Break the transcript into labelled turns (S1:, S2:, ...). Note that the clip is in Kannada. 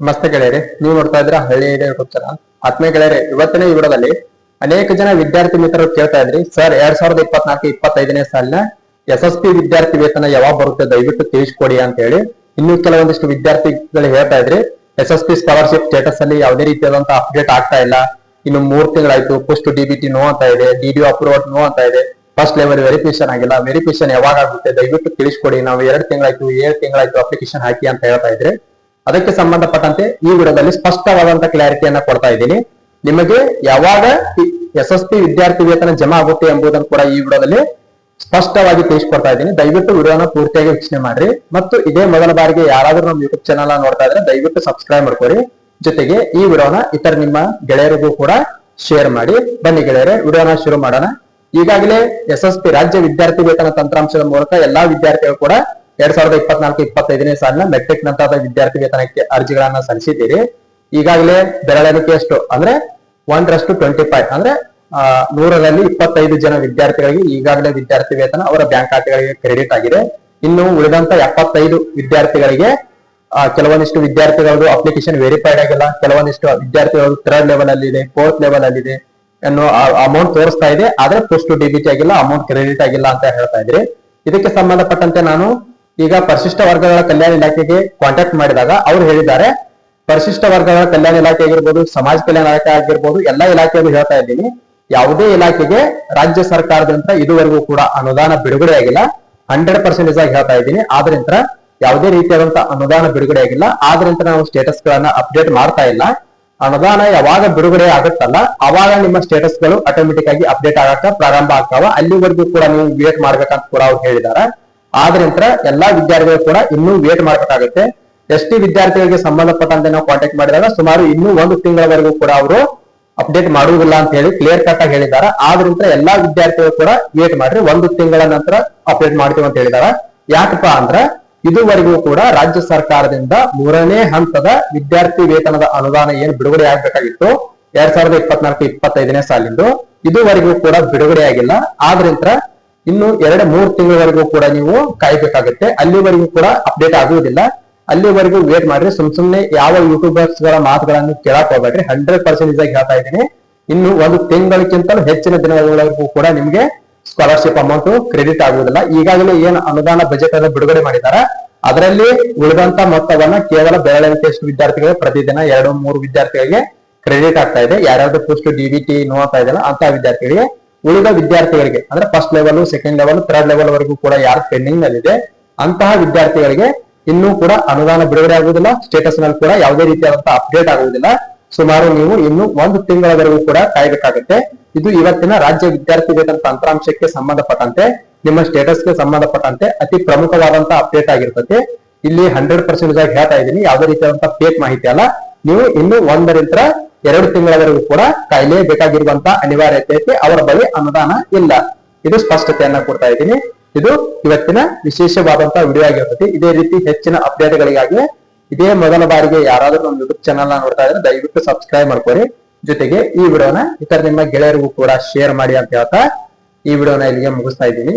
S1: ನಮಸ್ತೆ ಗೆಳೆಯರೆ, ನೀವು ನೋಡ್ತಾ ಇದ್ರ ಹಳ್ಳಿ ಚಾನಲ್ ಆತ್ಮೀಯ ಗೆಳೆಯರೆ, ಇವತ್ತಿನ ಈ ಅನೇಕ ಜನ ವಿದ್ಯಾರ್ಥಿ ಮಿತ್ರರು ಕೇಳ್ತಾ ಇದ್ರಿ. ಸರ್, ಎರಡ್ ಸಾವಿರದ ಇಪ್ಪತ್ನಾಲ್ಕು ಇಪ್ಪತ್ತೈದನೇ ಸಾಲಿನ ಎಸ್ ಎಸ್ ಪಿ ವಿದ್ಯಾರ್ಥಿ ವೇತನ ಯಾವಾಗ ಬರುತ್ತೆ ದಯವಿಟ್ಟು ತಿಳಿಸ್ಕೊಡಿ ಅಂತ ಹೇಳಿ ಇನ್ನು ಕೆಲವೊಂದಿಷ್ಟು ವಿದ್ಯಾರ್ಥಿಗಳು ಹೇಳ್ತಾ ಇದ್ರಿ. S S P scholarship status ಅಲ್ಲಿ ಯಾವುದೇ ರೀತಿಯಾದಂತಹ ಅಪ್ಡೇಟ್ ಆಗ್ತಾ ಇಲ್ಲ. ಇನ್ನು ಮೂರ್ ತಿಂಗಳಾಯ್ತು ಪೋಸ್ಟ್ ಡಿ ಬಿ ನೋ ಅಂತ ಇದೆ ಡಿ ಡಿ ಅಪ್ರೂವಲ್ ನೋ ಅಂತ ಇದೆ. ಫಸ್ಟ್ ಲೆವೆಲ್ ವೆರಿಫಿಕೇಶನ್ ಆಗಿಲ್ಲ. ವೆರಿಫಿಕೇಶನ್ ಯಾವಾಗ ಆಗುತ್ತೆ ದಯವಿಟ್ಟು ತಿಳಿಸ್ಕೊಡಿ. ನಾವು ಎರಡು ತಿಂಗಳಾಯ್ತು, ಏಳು ತಿಂಗಳಾಯ್ತು ಅಪ್ಲಿಕೇಶನ್ ಹಾಕಿ ಅಂತ ಹೇಳ್ತಾ ಇದ್ರಿ. ಅದಕ್ಕೆ ಸಂಬಂಧಪಟ್ಟಂತೆ ಈ ವಿಡಿಯೋದಲ್ಲಿ ಸ್ಪಷ್ಟವಾದಂತ ಕ್ಲಾರಿಟಿಯನ್ನ ಕೊಡ್ತಾ ಇದ್ದೀನಿ. ನಿಮಗೆ ಯಾವಾಗ ಎಸ್ ಎಸ್ ಪಿ ವಿದ್ಯಾರ್ಥಿ ವೇತನ ಜಮಾ ಆಗುತ್ತೆ ಎಂಬುದನ್ನು ಕೂಡ ಈ ವಿಡಿಯೋದಲ್ಲಿ ಸ್ಪಷ್ಟವಾಗಿ ತಿಳಿಸ್ಕೊಡ್ತಾ ಇದ್ದೀನಿ. ದಯವಿಟ್ಟು ವಿಡಿಯೋನ ಪೂರ್ತಿಯಾಗಿ ವೀಕ್ಷಣೆ ಮಾಡ್ರಿ. ಮತ್ತು ಇದೇ ಮೊದಲ ಬಾರಿಗೆ ಯಾರಾದರೂ ನಮ್ಮ ಯೂಟ್ಯೂಬ್ ಚಾನಲ್ ನೋಡ್ತಾ ಇದ್ರೆ ದಯವಿಟ್ಟು ಸಬ್ಸ್ಕ್ರೈಬ್ ಮಾಡ್ಕೊರಿ ಜೊತೆಗೆ ಈ ವಿಡಿಯೋನ ಇತರ ನಿಮ್ಮ ಗೆಳೆಯರಿಗೂ ಕೂಡ ಶೇರ್ ಮಾಡಿ. ಬನ್ನಿ ಗೆಳೆಯರೆ, ವಿಡಿಯೋನ ಶುರು ಮಾಡೋಣ. ಈಗಾಗಲೇ ಎಸ್ ರಾಜ್ಯ ವಿದ್ಯಾರ್ಥಿ ವೇತನ ತಂತ್ರಾಂಶದ ಮೂಲಕ ಎಲ್ಲಾ ವಿದ್ಯಾರ್ಥಿಗಳು ಕೂಡ ಎರಡ್ ಸಾವಿರದ ಇಪ್ಪತ್ನಾಲ್ಕು, ಇಪ್ಪತ್ತೈದನೇ ಸಾಲಿನ ಮೆಟ್ರಿಕ್ ನಂತರದ ವಿದ್ಯಾರ್ಥಿ ವೇತನಕ್ಕೆ ಅರ್ಜಿಗಳನ್ನ ಸಲ್ಲಿಸಿದ್ದೀರಿ. ಈಗಾಗಲೇ ಬೆರಳೆಣಿಕೆಯಷ್ಟು ಅಂದ್ರೆ ಒಂದರಷ್ಟು ಟ್ವೆಂಟಿ ಫೈವ್ ಅಂದ್ರೆ ನೂರರಲ್ಲಿ ಇಪ್ಪತ್ತೈದು ಜನ ವಿದ್ಯಾರ್ಥಿಗಳಿಗೆ ಈಗಾಗಲೇ ವಿದ್ಯಾರ್ಥಿ ವೇತನ ಅವರ ಬ್ಯಾಂಕ್ ಖಾತೆಗಳಿಗೆ ಕ್ರೆಡಿಟ್ ಆಗಿದೆ. ಇನ್ನು ಉಳಿದಂತ ಎಪ್ಪತ್ತೈದು ವಿದ್ಯಾರ್ಥಿಗಳಿಗೆ ಕೆಲವೊಂದಿಷ್ಟು ವಿದ್ಯಾರ್ಥಿಗಳದ್ದು ಅಪ್ಲಿಕೇಶನ್ ವೆರಿಫೈಡ್ ಆಗಿಲ್ಲ. ಕೆಲವೊಂದಿಷ್ಟು ವಿದ್ಯಾರ್ಥಿಗಳು ಥರ್ಡ್ ಲೆವೆಲ್ ಅಲ್ಲಿ ಇದೆ ಫೋರ್ತ್ ಲೆವೆಲ್ ಅಲ್ಲಿ ಇದೆ ಅನ್ನೋ ಅಮೌಂಟ್ ತೋರಿಸ್ತಾ ಇದೆ. ಆದ್ರೆ ಪೋಸ್ಟ್ ಡಿಬಿಟಿ ಆಗಿಲ್ಲ ಅಮೌಂಟ್ ಕ್ರೆಡಿಟ್ ಆಗಿಲ್ಲ ಅಂತ ಹೇಳ್ತಾ ಇದ್ರಿ ಇದಕ್ಕೆ ಸಂಬಂಧಪಟ್ಟಂತೆ ನಾನು ಈಗ ಪರಿಶಿಷ್ಟ ವರ್ಗಗಳ ಕಲ್ಯಾಣ ಇಲಾಖೆಗೆ ಕಾಂಟ್ಯಾಕ್ಟ್ ಮಾಡಿದಾಗ ಅವ್ರು ಹೇಳಿದ್ದಾರೆ, ಪರಿಶಿಷ್ಟ ವರ್ಗಗಳ ಕಲ್ಯಾಣ ಇಲಾಖೆ ಆಗಿರ್ಬೋದು, ಸಮಾಜ ಕಲ್ಯಾಣ ಇಲಾಖೆ ಆಗಿರ್ಬೋದು, ಎಲ್ಲಾ ಇಲಾಖೆಯನ್ನು ಹೇಳ್ತಾ ಇದ್ದೀನಿ, ಯಾವುದೇ ಇಲಾಖೆಗೆ ರಾಜ್ಯ ಸರ್ಕಾರದಿಂದ ಇದುವರೆಗೂ ಕೂಡ ಅನುದಾನ ಬಿಡುಗಡೆ ಆಗಿಲ್ಲ. ಹಂಡ್ರೆಡ್ ಪರ್ಸೆಂಟೇಜ್ ಆಗಿ ಹೇಳ್ತಾ ಇದ್ದೀನಿ. ಆದ್ರಿಂದ ಯಾವುದೇ ರೀತಿಯಾದಂತಹ ಅನುದಾನ ಬಿಡುಗಡೆ ಆಗಿಲ್ಲ. ಆದ್ರಿಂದ ನಾವು ಸ್ಟೇಟಸ್ ಗಳನ್ನ ಅಪ್ಡೇಟ್ ಮಾಡ್ತಾ ಇಲ್ಲ. ಅನುದಾನ ಯಾವಾಗ ಬಿಡುಗಡೆ ಆಗುತ್ತಲ್ಲ, ಅವಾಗ ನಿಮ್ಮ ಸ್ಟೇಟಸ್ಗಳು ಆಟೋಮೆಟಿಕ್ ಆಗಿ ಅಪ್ಡೇಟ್ ಆಗಕ್ಕ ಪ್ರಾರಂಭ ಆಗ್ತಾವ. ಅಲ್ಲಿವರೆಗೂ ಕೂಡ ನೀವು ವೇಟ್ ಮಾಡ್ಬೇಕಂತ ಕೂಡ ಅವ್ರು ಹೇಳಿದಾರೆ ಆದ್ರಿಂದ ಎಲ್ಲಾ ವಿದ್ಯಾರ್ಥಿಗಳು ಕೂಡ ಇನ್ನೂ ವೇಟ್ ಮಾಡಬೇಕಾಗುತ್ತೆ. ಎಸ್ ಟಿ ವಿದ್ಯಾರ್ಥಿಗಳಿಗೆ ಸಂಬಂಧಪಟ್ಟಂತೆ ನಾವು ಕಾಂಟ್ಯಾಕ್ಟ್ ಮಾಡಿದಾಗ ಸುಮಾರು ಇನ್ನೂ ಒಂದು ತಿಂಗಳವರೆಗೂ ಕೂಡ ಅವರು ಅಪ್ಡೇಟ್ ಮಾಡುವುದಿಲ್ಲ ಅಂತ ಹೇಳಿ ಕ್ಲಿಯರ್ ಕಟ್ ಆಗಿ ಹೇಳಿದ್ದಾರೆ. ಆದ್ರಿಂದ ಎಲ್ಲಾ ವಿದ್ಯಾರ್ಥಿಗಳು ಕೂಡ ವೇಟ್ ಮಾಡ್ರಿ, ಒಂದು ತಿಂಗಳ ನಂತರ ಅಪ್ಡೇಟ್ ಮಾಡ್ತೀವಿ ಅಂತ ಹೇಳಿದ್ದಾರೆ. ಯಾಕಪ್ಪ ಅಂದ್ರ ಇದುವರೆಗೂ ಕೂಡ ರಾಜ್ಯ ಸರ್ಕಾರದಿಂದ ಮೂರನೇ ಹಂತದ ವಿದ್ಯಾರ್ಥಿ ವೇತನದ ಅನುದಾನ ಏನ್ ಬಿಡುಗಡೆ ಆಗ್ಬೇಕಾಗಿತ್ತು? ಎರಡ್ ಸಾವಿರದ ಇಪ್ಪತ್ನಾಲ್ಕು ಇಪ್ಪತ್ತೈದನೇ ಸಾಲಿಂದು. ಇದುವರೆಗೂ ಕೂಡ ಬಿಡುಗಡೆ ಆಗಿಲ್ಲ. ಆದ್ರಿಂದ ಇನ್ನು ಎರಡು ಮೂರು ತಿಂಗಳವರೆಗೂ ಕೂಡ ನೀವು ಕಾಯ್ಬೇಕಾಗುತ್ತೆ. ಅಲ್ಲಿವರೆಗೂ ಕೂಡ ಅಪ್ಡೇಟ್ ಆಗುವುದಿಲ್ಲ. ಅಲ್ಲಿವರೆಗೂ ವೇಟ್ ಮಾಡ್ರಿ. ಸುಮ್ ಸುಮ್ನೆ ಯಾವ ಯೂಟ್ಯೂಬರ್ಸ್ಗಳ ಮಾತುಗಳನ್ನು ಕೇಳಕ್ ಹೋಗ್ಬೇಡ್ರಿ. ಹಂಡ್ರೆಡ್ ಪರ್ಸೆಂಟ್ ಆಗಿ ಹೇಳ್ತಾ ಇದ್ದೀನಿ. ಇನ್ನು ಒಂದು ತಿಂಗಳಿಗಿಂತಲೂ ಹೆಚ್ಚಿನ ದಿನಗಳವರೆಗೂ ಕೂಡ ನಿಮ್ಗೆ ಸ್ಕಾಲರ್ಶಿಪ್ ಅಮೌಂಟ್ ಕ್ರೆಡಿಟ್ ಆಗುವುದಿಲ್ಲ. ಈಗಾಗಲೇ ಏನು ಅನುದಾನ ಬಜೆಟ್ ಅನ್ನು ಬಿಡುಗಡೆ ಮಾಡಿದ್ದಾರೆ ಅದರಲ್ಲಿ ಉಳಿದಂತ ಮೊತ್ತವನ್ನ ಕೇವಲ ಬೆಳಗಾವಿ ವಿದ್ಯಾರ್ಥಿಗಳು ಪ್ರತಿದಿನ ಎರಡು ಮೂರು ವಿದ್ಯಾರ್ಥಿಗಳಿಗೆ ಕ್ರೆಡಿಟ್ ಆಗ್ತಾ ಇದೆ. ಯಾರ್ಯಾವ್ದು ಪುಸ್ಟ್ ಡಿ ಟಿ ನೋಡ್ತಾ ಇದೆಯಲ್ಲ ಅಂತ ವಿದ್ಯಾರ್ಥಿಗಳಿಗೆ ಉಳಿದ ವಿದ್ಯಾರ್ಥಿಗಳಿಗೆ, ಅಂದ್ರೆ first level second level third level ವರೆಗೂ ಕೂಡ ಯಾರು ಪೆಂಡಿಂಗ್ ನಲ್ಲಿದೆ, ಅಂತಹ ವಿದ್ಯಾರ್ಥಿಗಳಿಗೆ ಇನ್ನೂ ಕೂಡ ಅನುದಾನ ಬಿಡುಗಡೆ ಆಗುವುದಿಲ್ಲ ಸ್ಟೇಟಸ್ನಲ್ಲಿ ಕೂಡ ಯಾವುದೇ ರೀತಿಯಾದಂತಹ ಅಪ್ಡೇಟ್ ಆಗುವುದಿಲ್ಲ. ಸುಮಾರು ನೀವು ಇನ್ನು ಒಂದು ತಿಂಗಳವರೆಗೂ ಕೂಡ ಕಾಯಬೇಕಾಗುತ್ತೆ. ಇದು ಇವತ್ತಿನ ರಾಜ್ಯ ವಿದ್ಯಾರ್ಥಿ ವೇತನ ತಂತ್ರಾಂಶಕ್ಕೆ ಸಂಬಂಧಪಟ್ಟಂತೆ, ನಿಮ್ಮ ಸ್ಟೇಟಸ್ಗೆ ಸಂಬಂಧಪಟ್ಟಂತೆ ಅತಿ ಪ್ರಮುಖವಾದಂತಹ ಅಪ್ಡೇಟ್ ಆಗಿರ್ತದೆ. ಇಲ್ಲಿ ಹಂಡ್ರೆಡ್ ಪರ್ಸೆಂಟ್ ಹೇಳ್ತಾ ಇದ್ದೀನಿ, ಯಾವುದೇ ರೀತಿಯಾದಂತಹ ಫೇಕ್ ಮಾಹಿತಿ ಅಲ್ಲ. ನೀವು ಇನ್ನು ಒಂದರಿಂದ ಎರಡು ತಿಂಗಳವರೆಗೂ ಕೂಡ ಕಾಯಲೇಬೇಕಾಗಿರುವಂತ ಅನಿವಾರ್ಯತೆ ಐತಿ ಅವರ ಬಳಿ ಅನುದಾನ ಇಲ್ಲ. ಇದು ಸ್ಪಷ್ಟತೆಯನ್ನ ಕೊಡ್ತಾ ಇದ್ದೀನಿ. ಇದು ಇವತ್ತಿನ ವಿಶೇಷವಾದಂತ ವಿಡಿಯೋ ಆಗಿರ್ತದೆ. ಇದೇ ರೀತಿ ಹೆಚ್ಚಿನ ಅಪ್ಡೇಟ್ಗಳಿಗಾಗಿ ಇದೇ ಮೊದಲ ಬಾರಿಗೆ ಯಾರಾದರೂ ನಮ್ಮ ಯೂಟ್ಯೂಬ್ ಚಾನಲ್ ನೋಡ್ತಾ ಇದ್ರೆ ದಯವಿಟ್ಟು ಸಬ್ಸ್ಕ್ರೈಬ್ ಮಾಡ್ಕೊರಿ ಜೊತೆಗೆ ಈ ವಿಡಿಯೋನ ಇತರ ನಿಮ್ಮ ಗೆಳೆಯರಿಗೂ ಕೂಡ ಶೇರ್ ಮಾಡಿ ಅಂತ ಹೇಳ್ತಾ ಈ ವಿಡಿಯೋನ ಇಲ್ಲಿಗೆ ಮುಗಿಸ್ತಾ ಇದ್ದೀನಿ.